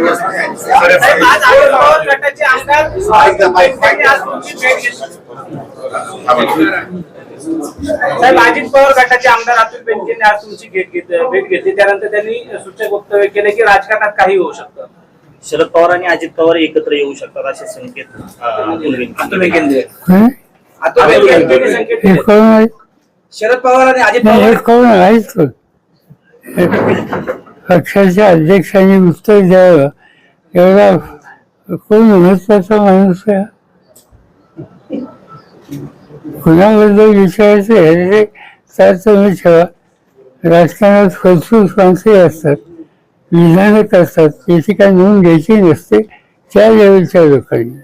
साहेब, आज अजित पवार गटाचे आमदार घेतली. अतुल बेनकेंनी आज तुमची भेट घेत- भेट घेतली त्यानंतर त्यांनी सूचक वक्तव्य केले की राजकारणात काही होऊ शकतं शरद पवार आणि अजित पवार एकत्र येऊ शकतात असे संकेत अतुल बेनके अतुल बेनके हं? अतुल बेनकेंनी संकेत दिले. शरद पवार आणि अजित पवार हे पक्षाच्या अध्यक्षांनी उत्तर द्यावं. एवढा कोण महत्त्वाचा माणूस आहे? कुणाबद्दल विचारायचं हे तर तुम्ही ठेवा. राजकारणात फलसूस माणसे असतात विधानक असतात त्याची काय नोंद घ्यायची नसते त्या लेवलच्या लोकांनी.